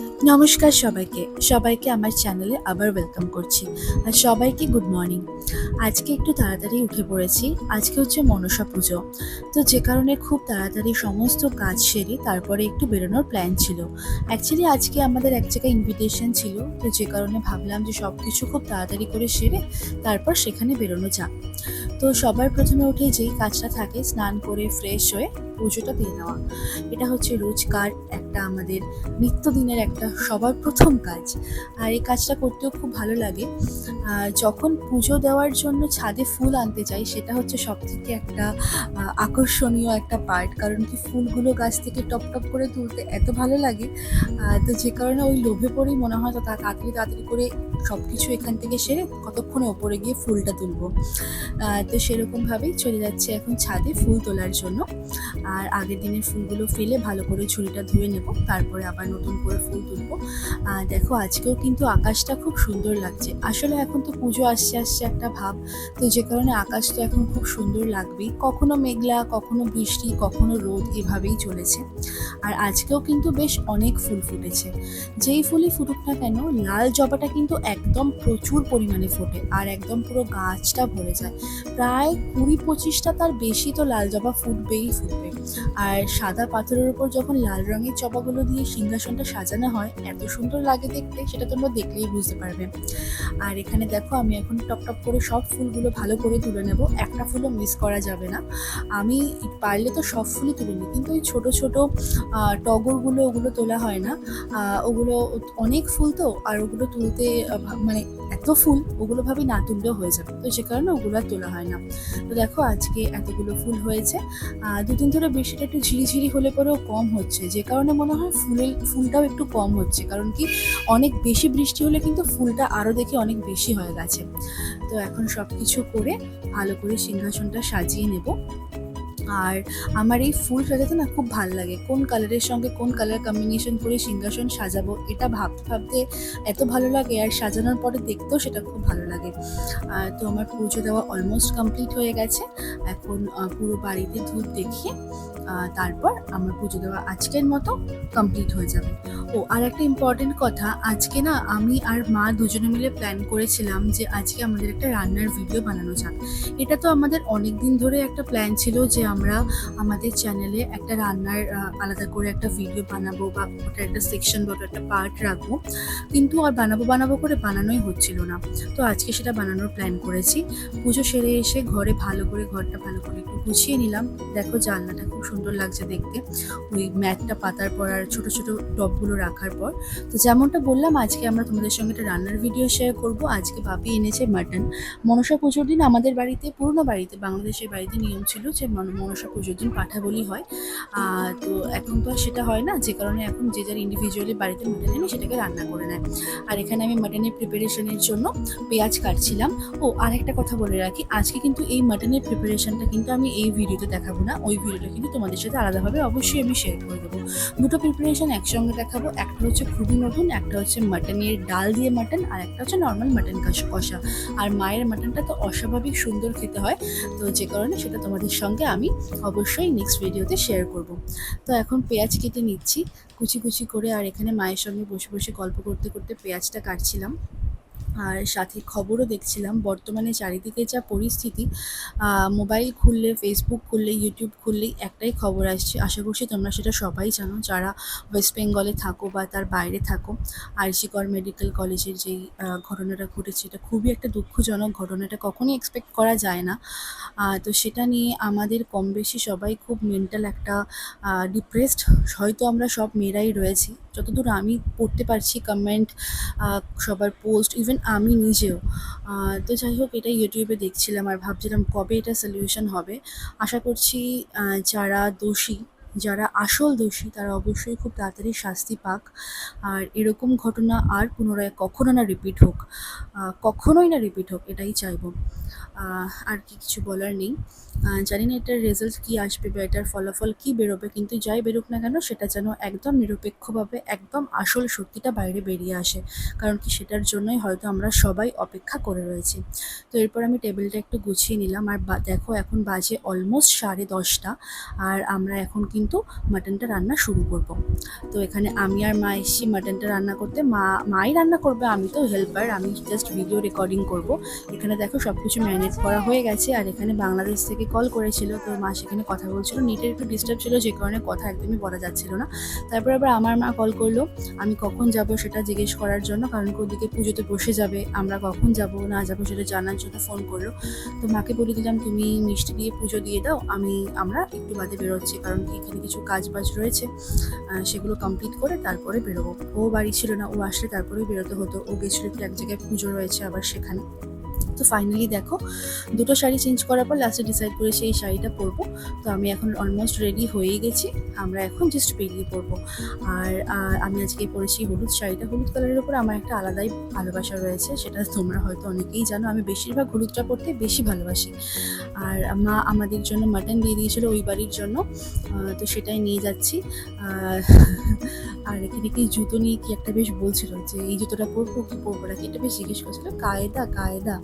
নমস্কার সবাইকে। সবাইকে আমার চ্যানেলে আবার ওয়েলকাম করছি। আর সবাইকে গুড মর্নিং। আজকে একটু তাড়াতাড়ি উঠে পড়েছি। আজকে হচ্ছে মনসা পুজো। তো যে কারণে খুব তাড়াতাড়ি সমস্ত কাজ সেরে তারপরে একটু বেরোনোর প্ল্যান ছিল। অ্যাকচুয়ালি আজকে আমাদের এক জায়গায় ইনভিটেশন ছিল। তো যে কারণে ভাবলাম যে সব কিছু খুব তাড়াতাড়ি করে সেরে তারপর সেখানে বেরোনো যাক। তো সবার প্রথমে উঠে যেই কাজটা থাকে, স্নান করে ফ্রেশ হয়ে পুজোটা দিয়ে নেওয়া। এটা হচ্ছে রোজকার একটা আমাদের নিত্যদিনের একটা সবার প্রথম কাজ। আর এই কাজটা করতেও খুব ভালো লাগে। যখন পুজো দেওয়ার জন্য ছাদে ফুল আনতে যাই, সেটা হচ্ছে সব থেকে একটা আকর্ষণীয় একটা পার্ট কারণ কি ফুলগুলো গাছ থেকে টপ টপ করে তুলতে এত ভালো লাগে। তো যে কারণে ওই লোভে পড়েই মনে হয়, তা- তাড়াতাড়ি তাড়াতাড়ি করে সব কিছু এখান থেকে সেরে কতক্ষণে ওপরে গিয়ে ফুলটা তুলবো? তো সেরকমভাবেই চলে যাচ্ছে এখন ছাদে ফুল তোলার জন্য। আর আগের দিনের ফুলগুলো ফেলে ভালো করে ঝুড়িটা ধুয়ে নেব, তারপরে আবার নতুন করে ফুল তুলবো। আর দেখো, আজকেও কিন্তু আকাশটা খুব সুন্দর লাগছে। আসলে এখন তো পুজো আসছে আসছে একটা ভাব। তো যে কারণে আকাশ তো এখন খুব সুন্দর লাগবেই। কখনো মেঘলা, কখনো বৃষ্টি, কখনো রোদ এভাবেই চলেছে। আর আজকেও কিন্তু বেশ অনেক ফুল ফুটেছে। যেই ফুলই ফুটুক না কেন, লাল জবাটা কিন্তু একদম প্রচুর পরিমাণে ফোটে আর একদম পুরো গাছটা ভরে যায়। প্রায় কুড়ি পঁচিশটা তার বেশি তো লাল জবা ফুটবেই ফুটবে। আর সাদা পাথরের উপর যখন লাল রঙের চপাগুলো দিয়ে সিংহাসনটা সাজানো হয়, এত সুন্দর লাগে দেখতে, সেটা তোমরা দেখলেই বুঝতে পারবে। আর এখানে দেখো, আমি এখন টপ টপ করে সব ফুলগুলো ভালো করে তুলে নেব। একটা ফুলও মিস করা যাবে না। আমি পারলে তো সব ফুলই তুলে নিই, কিন্তু ওই ছোটো ছোটো টগরগুলো ওগুলো তোলা হয় না। ওগুলো অনেক ফুল তো, আর ওগুলো তুলতে মানে এত ফুল, ওগুলো ভাবি না তুললেও হয়ে যাবে। তো সে কারণে ওগুলো আর তোলা হয় না। তো দেখো, আজকে এতগুলো ফুল হয়েছে। দুদিন ধরে বৃষ্টিটা একটু ঝিরিঝিরি হলে পরেও কম হচ্ছে। যে কারণে মনে হয় ফুলের, ফুলটাও একটু কম হচ্ছে। কারণ কি অনেক বেশি বৃষ্টি হলে কিন্তু ফুলটা আরও দেখে অনেক বেশি হয়ে গেছে। তো এখন সব কিছু করে ভালো করে সিংহাসনটা সাজিয়ে নেব। আর আমার এই ফুল সাজাতে না খুব ভালো লাগে। কোন কালারের সঙ্গে কোন কালার কম্বিনেশন করে সিংহাসন সাজাবো, এটা ভাবতে ভাবতে এত ভালো লাগে আর সাজানোর পরে দেখতেও সেটা খুব ভালো লাগে। তো আমার পুজো দেওয়া অলমোস্ট কমপ্লিট হয়ে গেছে। এখন পুরো বাড়িতে ধূপ দেখিয়ে তারপর আমার পুজো দেওয়া আজকের মতো কমপ্লিট হয়ে যাবে। ও, আর একটা ইম্পর্টেন্ট কথা, আজকে না আমি আর মা দুজনে মিলে প্ল্যান করেছিলাম যে আজকে আমাদের একটা রান্নার ভিডিও বানানো যাক। এটা তো আমাদের অনেক দিন ধরে একটা প্ল্যান ছিল যে আমরা আমাদের চ্যানেলে একটা রান্নার আলাদা করে একটা ভিডিও বানাবো বা ওটা একটা সেকশন বা একটা পার্ট রাখব। কিন্তু আর বানাবো বানাবো করে বানানোই হচ্ছিল না। তো আজকে সেটা বানানোর প্ল্যান করেছি। পুজো সেরে এসে ঘরে ভালো করে, ঘরটা ভালো করে একটু গুছিয়ে নিলাম। দেখো জানলাটা খুব সুন্দর লাগছে দেখতে। ওই ম্যাটটা পাতার পর আর ছোটো ছোটো টবগুলো রাখার পর। তো যেমনটা বললাম, আজকে আমরা তোমাদের সঙ্গে একটা রান্নার ভিডিও শেয়ার করব। আজকে বাপি এনেছে মাটন মনসা পুজোর দিন আমাদের বাড়িতে, পুরনো বাড়িতে, বাংলাদেশের বাড়িতে নিয়ম ছিল যে মনসা পুজোর দিন পাঠা বলি হয় তো এখন তো আর সেটা হয় না, যে কারণে এখন যে যার ইন্ডিভিজুয়ালি বাড়িতে মাটন এনে সেটাকে রান্না করে নেয়। আর এখানে আমি মাটনের প্রিপারেশনের জন্য পেঁয়াজ কাটছিলাম। ও আর একটা কথা বলে রাখি, আজকে কিন্তু এই মাটনের প্রিপারেশনটা কিন্তু আমি এই ভিডিওতে দেখাবো না, ওই ভিডিওটা কিন্তু তোমাদের সাথে আলাদাভাবে অবশ্যই আমি শেয়ার করে দেবো। দুটো প্রিপারেশন একসঙ্গে দেখাবো, একটা হচ্ছে খুবই নতুন, একটা হচ্ছে মাটনের ডাল দিয়ে মাটন আর একটা হচ্ছে নর্মাল মাটন কষা আর মায়ের মাটনটা তো অস্বাভাবিক সুন্দর খেতে হয়, তো যে কারণে সেটা তোমাদের সঙ্গে আমি অবশ্যই নেক্সট ভিডিওতে শেয়ার করব। তো এখন পেঁয়াজ কেটে নিচ্ছি। কুচি কুচি করে আর এখানে মায়ের সঙ্গে বসে বসে গল্প করতে করতে পেঁয়াজটা কাটছিলাম। আর সাথে খবরও দেখছিলাম, বর্তমানে চারিদিকে যা পরিস্থিতি মোবাইল খুললে ফেসবুক খুললে ইউটিউব খুললেই একটাই খবর আসছে। আশা করছি তোমরা সেটা সবাই জানো, যারা ওয়েস্ট বেঙ্গলে থাকো বা তার বাইরে থাকো আরজিকর মেডিকেল কলেজের যেই ঘটনাটা ঘটেছে, এটা খুবই একটা দুঃখজনক ঘটনা, এটা কখনোই এক্সপেক্ট করা যায় না। তো সেটা নিয়ে আমাদের কম বেশি সবাই খুব মেন্টাল একটা ডিপ্রেসড হয়তো আমরা সব মেয়েরাই রয়েছি। যতদূর আমি পড়তে পারছি কমেন্ট সবার পোস্ট ইভেন আমি নিজেও তো যাই হোক, এটা ইউটিউবে দেখছিলাম আর ভাবছিলাম কবে এটা সলিউশন হবে। আশা করছি যারা দোষী যারা আসল দোষী, তারা অবশ্যই খুব তাড়াতাড়ি শাস্তি পাক। আর এরকম ঘটনা আর পুনরায় কখনো না রিপিট হোক। কখনোই না রিপিট হোক, এটাই চাইব। আর কি কিছু বলার নেই। জানি না এটার রেজাল্ট কী আসবে বা এটার ফলাফল কী বেরোবে, কিন্তু যাই বেরোক না কেন, সেটা যেন একদম নিরপেক্ষভাবে, একদম আসল সত্যিটা বাইরে বেরিয়ে আসে। কারণ কি সেটার জন্যই হয়তো আমরা সবাই অপেক্ষা করে রয়েছি। তো এরপর আমি টেবিলটা একটু গুছিয়ে নিলাম। আর দেখো, এখন বাজে অলমোস্ট সাড়ে দশটা। আর আমরা এখন কিন্তু কিন্তু মাটনটা রান্না শুরু করব। তো এখানে আমি আর মা এসছি মাটনটা রান্না করতে। মা, মাই রান্না করবে, আমি তো হেল্পার আমি জাস্ট ভিডিও রেকর্ডিং করব। এখানে দেখো সব কিছু ম্যানেজ করা হয়ে গেছে, আর এখানে বাংলাদেশ থেকে কল করেছিল, তো মা সেখানে কথা বলছিল। নেটের একটু ডিস্টার্ব ছিল, যে কারণে কথা একদমই বলা যাচ্ছিল না। তারপর আবার আমার মা কল করল, আমি কখন যাব সেটা জিজ্ঞেস করার জন্য, কারণ ওদিকে পুজোতে বসে যাবে, আমরা কখন যাব, না যাব সেটা জানার জন্য ফোন করল। তো মাকে বলে দিলাম, তুমি মিষ্টি দিয়ে পুজো দিয়ে দাও, আমি, আমরা একটু বাদে বেরোচ্ছি। কারণ কি এখানে কিছু কাজ বাজ রয়েছে সেগুলো কমপ্লিট করে তারপরে বেরোবো। ও বাড়ি ছিল না, ও আসলে তারপরে বেরোতে হতো। ও গেছিল একটু এক জায়গায় পুজো রয়েছে আবার সেখানে। তো ফাইনালি দেখো, দুটো শাড়ি চেঞ্জ করার পর লাস্টে ডিসাইড করে সেই শাড়িটা পরবো। তো আমি এখন অলমোস্ট রেডি হয়েই গেছি, আমরা এখন জাস্ট বেরিয়ে পরবো আর আমি আজকে পরেছি হলুদ শাড়িটা। হলুদ কালারের উপর আমার একটা আলাদাই ভালোবাসা রয়েছে, সেটা তোমরা হয়তো অনেকেই জানো। আমি বেশিরভাগ হলুদটা পরতে বেশি ভালোবাসি। আর মা আমাদের জন্য মাটন দিয়ে দিয়েছিল ওই বাড়ির জন্য তো সেটাই নিয়ে যাচ্ছি। আর এখানে কি জুতো নিয়ে কি একটা বেশ বলছিল যে, এই জুতোটা পরবো, কি পরবো না? কি এটা বেশ জিজ্ঞেস করছিল, কায়দা কায়দা।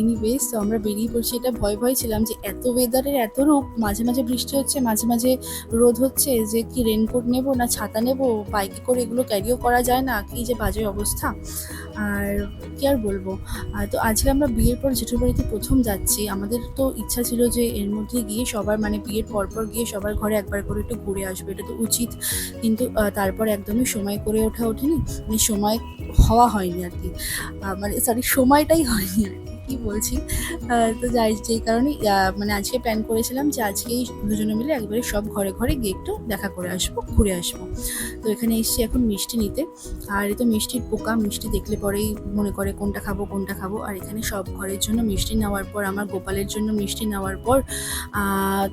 এনিওয়েজ তো আমরা বেরিয়ে পড়ছি। এটা ভয় ভয় ছিলাম যে এত ওয়েদারের এত রূপ মাঝে মাঝে বৃষ্টি হচ্ছে, মাঝে মাঝে রোদ হচ্ছে, যে কি রেনকোট নেব না ছাতা নেব, বাইকে করে এগুলো ক্যারিও করা যায় না, কি যে বাজে অবস্থা। আর কি আর বলব? তো আজকে আমরা বিয়ের পর জেঠুর বাড়িতে প্রথম যাচ্ছি। আমাদের তো ইচ্ছা ছিল যে এর মধ্যে গিয়ে সবার মানে বিয়ের পরপর গিয়ে সবার ঘরে একবার করে একটু ঘুরে আসবে, এটা তো উচিত। কিন্তু তারপর একদমই সময় করে ওঠা ওঠেনি মানে সময় হওয়া হয়নি আর কি। মানে সরি সময়টাই হয়নি আর কি। কি বলছি? তো যাই, যেই কারণে মানে আজকে প্ল্যান করেছিলাম যে আজকেই দুজনে মিলে একবারে সব ঘরে ঘরে গিয়ে একটু দেখা করে আসব, ঘুরে আসব। তো এখানে এসছি এখন মিষ্টি নিতে। আর এই তো মিষ্টির পোকা, মিষ্টি দেখলে পরেই মনে করে কোনটা খাব কোনটা খাব। আর এখানে সব ঘরের জন্য মিষ্টি নেওয়ার পর, আমার গোপালের জন্য মিষ্টি নেওয়ার পর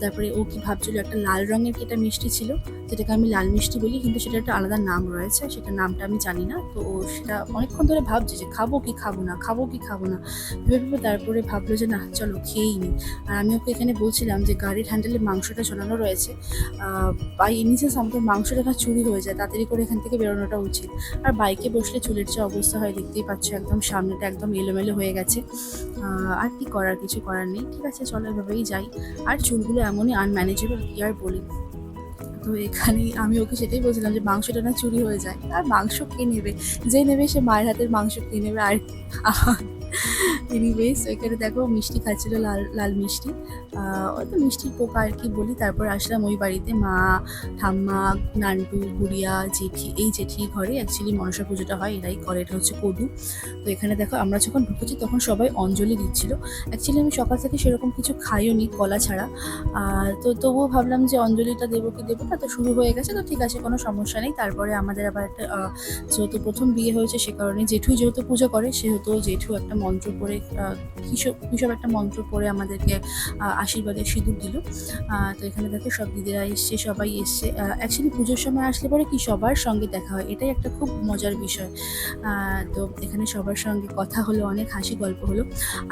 তারপরে ও কি ভাবছিল, একটা লাল রঙের কি একটা মিষ্টি ছিল? যেটাকে আমি লাল মিষ্টি বলি, কিন্তু সেটা একটা আলাদা নাম রয়েছে সেটা নামটা আমি জানি না। তো সেটা অনেকক্ষণ ধরে ভাবছে যে খাব কি খাব না, খাব কি খাব না। ভেবে ভেবে তারপরে ভাবলো যে না, চলো খেয়েই নি। আর আমি ওকে এখানে বলছিলাম যে গাড়ির হ্যান্ডেলে মাংসটা ঝোলানো রয়েছে। বাই এনি চান্স আমাদের মাংসটা না চুরি হয়ে যায়, তাড়াতাড়ি করে এখান থেকে বেরোনোটা উচিত। আর বাইকে বসলে চুলের যে অবস্থা হয়, দেখতেই পাচ্ছ একদম সামনেটা একদম এলোমেলো হয়ে গেছে। আর কি করার, কিছু করার নেই। ঠিক আছে, চলো এভাবেই যাই। আর চুলগুলো এমনই আনম্যানেজেবল কি আর বলি। তো এখানে আমি ওকে সেটাই বলছিলাম যে মাংসটা না চুরি হয়ে যায়, আর মাংস কে নেবে? যে নেবে সে মায়ের হাতের মাংস খেয়ে নেবে? আর এনিওয়েজ এখানে দেখো মিষ্টি খাচ্ছিল লাল লাল মিষ্টি। ওই তো মিষ্টির পোকা আর কি বলি। তারপর আসলাম ওই বাড়িতে মা, ঠাম্মা, নান্টু, গুড়িয়া, জেঠি। এই জেঠি ঘরে অ্যাকচুয়ালি মনসা পুজোটা হয়, এরাই করে। এটা হচ্ছে কদু। তো এখানে দেখো আমরা যখন ঢুকেছি তখন সবাই অঞ্জলি দিচ্ছিল। অ্যাকচুয়ালি আমি সকাল থেকে সেরকম কিছু খাইও নি কলা ছাড়া। তো তবুও ভাবলাম যে অঞ্জলিটা দেবো কি দেবো না? তো শুরু হয়ে গেছে। তো ঠিক আছে, কোনো সমস্যা নেই। তারপরে আমাদের আবার একটা যেহেতু প্রথম বিয়ে হয়েছে সে কারণে জেঠুই যেহেতু পুজো করে, সেহেতু জেঠু একটা মন্ত্র পড়ে কিসব কিসব একটা মন্ত্র পড়ে আমাদেরকে আশীর্বাদের সিঁদুর দিল। তো এখানে দেখো সব দিদিরা এসছে, সবাই এসছে। অ্যাকচুয়ালি পুজোর সময় আসলে পরে কি সবার সঙ্গে দেখা হয়, এটাই একটা খুব মজার বিষয়। তো এখানে সবার সঙ্গে কথা হলো, অনেক হাসি গল্প হলো।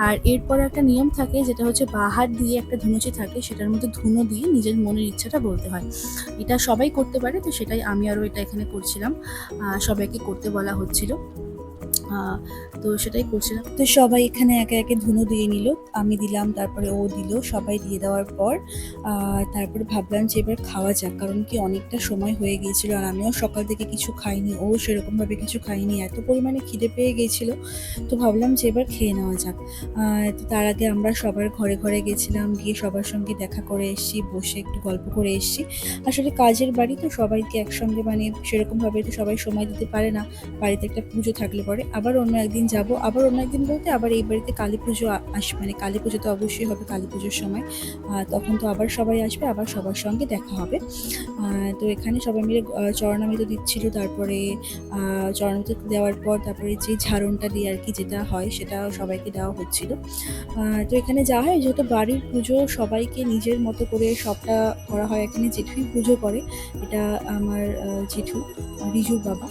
আর এরপর একটা নিয়ম থাকে, যেটা হচ্ছে বাহার দিয়ে একটা ধুনুচি থাকে, সেটার মধ্যে ধুনো দিয়ে নিজের মনের ইচ্ছাটা বলতে হয়। এটা সবাই করতে পারে, তো সেটাই আমি আরও এটা এখানে করছিলাম। সবাইকে করতে বলা হচ্ছিল। তো সেটাই করছিলাম। তো সবাই এখানে একে একে ধুনো দিয়ে নিল, আমি দিলাম, তারপরে ও দিল, সবাই দিয়ে দেওয়ার পর তারপরে ভাবলাম যে এবার খাওয়া যাক, কারণ কি অনেকটা সময় হয়ে গিয়েছিল আর আমিও সকাল থেকে কিছু খাইনি, ও সেরকমভাবে কিছু খাইনি, এত পরিমাণে খিদে পেয়ে গিয়েছিল, তো ভাবলাম যে এবার খেয়ে নেওয়া যাক। তার আগে আমরা সবার ঘরে ঘরে গেছিলাম, গিয়ে সবার সঙ্গে দেখা করে এসেছি, বসে একটু গল্প করে এসছি। আসলে কাজের বাড়ি তো সবাইকে একসঙ্গে মানে সেরকমভাবে তো সবাই সময় দিতে পারে না, বাড়িতে একটা পুজো থাকলে পরে। আবার অন্য একদিন যাব, আবার অন্য একদিন বলতে আবার এই বাড়িতে কালী পুজো আ- আসবে। মানে কালী পুজো তো অবশ্যই হবে কালী পুজোর সময়। তখন তো আবার সবাই আসবে, আবার সবার সঙ্গে দেখা হবে। তো এখানে সবাই মিলে চরণামৃত দিচ্ছিল, তারপরে চরণামৃত দেওয়ার পর তারপরে যে ঝাড়নটা দিয়ে আর কি যেটা হয় সেটা সবাইকে দেওয়া হচ্ছিল। তো এখানে যা হয়, যেহেতু বাড়ির পুজো সবাইকে নিজের মতো করে সবটা করা হয়, এখানে জেঠুই পুজো করে। এটা আমার জেঠু, রিজুর বাবা।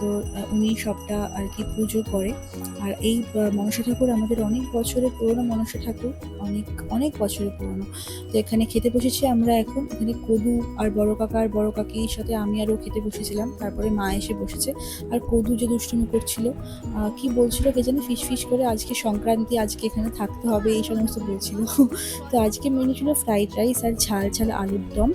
তো উনি সবটা আর কি পুজো করে। আর এই মনসা ঠাকুর আমাদের অনেক বছরের পুরনো মনসা ঠাকুর, অনেক অনেক বছরের পুরনো। তো এখানে খেতে বসেছি আমরা এখন। এখানে কদু আর বড় কাকা আর বড় কাকির সাথে আমি আরও খেতে বসেছিলাম। তারপরে মা এসে বসেছে। আর কদু যে দুষ্টুমি করছিল কি বলছিল কে জানি, ফিস ফিস করে আজকে সংক্রান্তি, আজকে এখানে থাকতে হবে, এই সমস্ত বলছিল। তো আজকে মেনু ছিল ফ্রাইড রাইস আর ঝাল ঝাল আলুর দম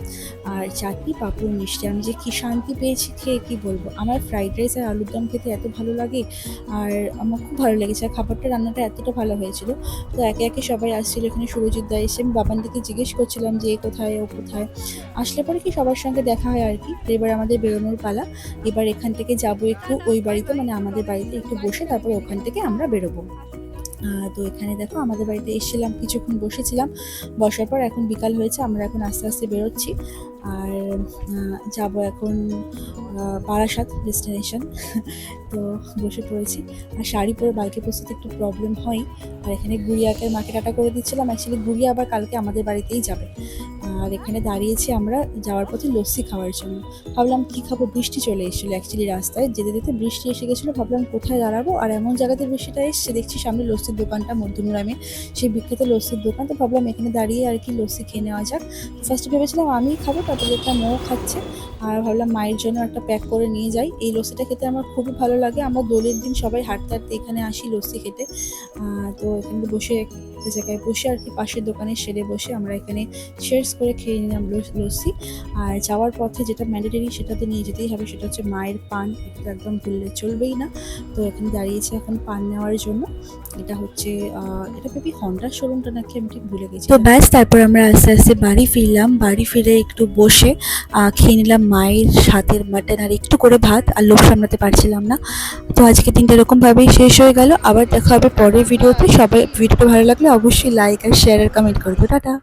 আর চাটনি পাঁপড় মিষ্টি। আমি যে কি শান্তি পেয়েছি খেয়ে কি বলব? আমার ফ্রাইড রাইস আর আলুর দম খেতে এত ভালো লাগে আর আমার খুব ভালো লেগেছে। আর খাবারটা, রান্নাটা এতটা ভালো হয়েছিল। তো একে একে সবাই আসছিল এখানে সুরজিৎ দা এসে। আমি বাবানদিকে জিজ্ঞেস করছিলাম যে কোথায়? ও কোথায়? আসলে পরে কি সবার সঙ্গে দেখা হয় আর কি। তো এবার আমাদের বেরোনোর পালা। এবার এখান থেকে যাব একটু ওই বাড়িতে মানে আমাদের বাড়িতে একটু বসে তারপরে ওখান থেকে আমরা বেরোবো। তো এখানে দেখো, আমাদের বাড়িতে এসেছিলাম, কিছুক্ষণ বসেছিলাম। বসার পর এখন বিকাল হয়েছে, আমরা এখন আস্তে আস্তে বেরোচ্ছি। আর যাব এখন বারাসাত ডেস্টিনেশন তো বসে পড়েছি। আর শাড়ি পরে বাইকে বসতে একটু প্রবলেম হয়। আর এখানে গুড়িয়াকে মাকে টাটা করে দিচ্ছিলাম। অ্যাকচুয়ালি গুড়িয়া আবার কালকে আমাদের বাড়িতেই যাবে। আর এখানে দাঁড়িয়েছি আমরা যাওয়ার পথে লস্যি খাওয়ার জন্য। ভাবলাম কী খাব? বৃষ্টি চলে এসেছিল অ্যাকচুয়ালি রাস্তায়। যেতে যেতে বৃষ্টি এসে গেছিল, ভাবলাম কোথায় দাঁড়াবো? আর এমন জায়গাতে বৃষ্টিটা এসছে, দেখছি সামনে লস্যির দোকানটা, মধ্যমগ্রামে। সেই বিখ্যাত লস্যির দোকান। তো ভাবলাম এখানে দাঁড়িয়ে আর কি লস্যি খেয়ে নেওয়া যাক। ফার্স্টে ভেবেছিলাম আমিই খাব, তারপরে একটা মৌ খাচ্ছে। আর ভাবলাম মায়ের জন্য একটা প্যাক করে নিয়ে যাই। এই লস্যিটা খেতে আমার খুবই ভালো লাগে। আমরা দোলের দিন সবাই হাঁটতে হাঁটতে এখানে আসি লস্যি খেতে। তো এখানে বসে একটা জায়গায় বসে আর কি পাশের দোকানে সেরে বসে আমরা এখানে শেয়ার্স করে খেয়ে নিলাম লস- লস্যি। আর যাওয়ার পথে যেটা ম্যান্ডেটারি সেটা তো নিয়ে যেতেই হবে, সেটা হচ্ছে মায়ের পান। এটা তো একদম ভুললে চলবেই না। তো এখানে দাঁড়িয়েছে এখন পান নেওয়ার জন্য। এটা হচ্ছে এটা বেবি হন্ডার শোরুমটা নাকি আমি ঠিক ভুলে গেছি। তো ব্যাস, তারপর আমরা আস্তে আস্তে বাড়ি ফিরলাম। বাড়ি ফিরে একটু বসে খেয়ে নিলাম মায়ের হাতের মাটন আর একটু করে ভাত আর লোভ সামলাতে পারছিলাম না। তো আজকে দিনটা এরকমভাবেই শেষ হয়ে গেল। আবার দেখা হবে পরের ভিডিওতে। সবাই ভিডিওটা ভালো লাগলে অবশ্যই লাইক আর শেয়ার আর কমেন্ট করবে। টাটা!